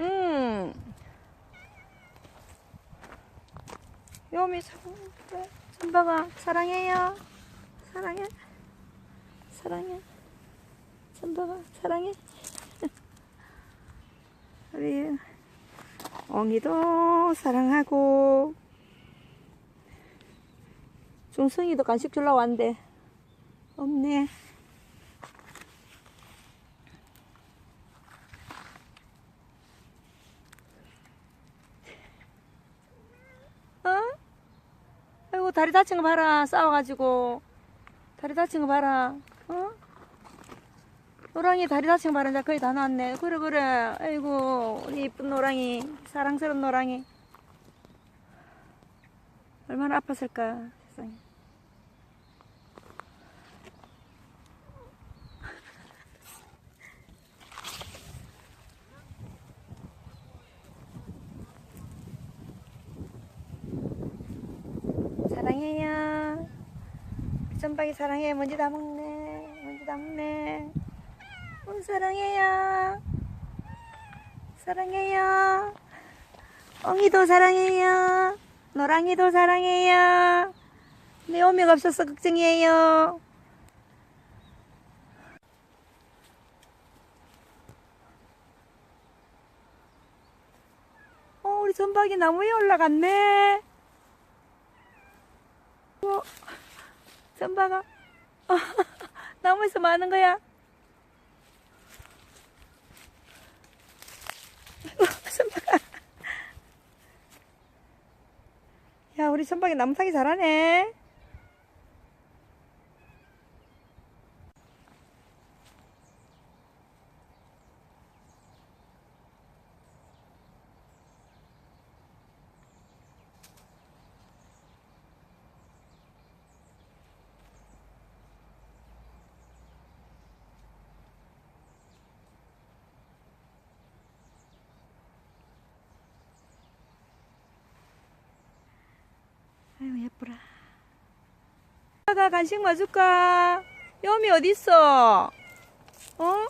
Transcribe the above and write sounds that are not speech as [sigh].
음. 요미. 전박아 사랑해요. 사랑해. 사랑해. 전박아 사랑해. [laughs] 우리 엉이도 사랑하고 중성이도 간식 주려고 왔는데 없네. 어? 아이고 다리 다친 거 봐라. 싸워가지고. 다리 다친 거 봐라. 어? 노랑이 다리 다친 거 봐라. 이제 거의 다 나왔네. 그래 그래. 아이고 우리 이쁜 노랑이. 사랑스러운 노랑이. 얼마나 아팠을까 세상에 사랑해요. 전박이 사랑해. 먼지 다 먹네. 먼지 다 먹네. 어, 사랑해요. 사랑해요. 엉이도 사랑해요. 노랑이도 사랑해요. 내 오미가 없어서 걱정이에요. 어, 우리 전박이 나무 위에 올라갔네. 어, 전박아. 어, [laughs] 나무에서 뭐 하는 거야? 아이고, 전박아. 야, 우리 전박이 나무 타기 잘하네. 예쁘라. 아가 간식 뭐 줄까? 여미 어디 있어? 어?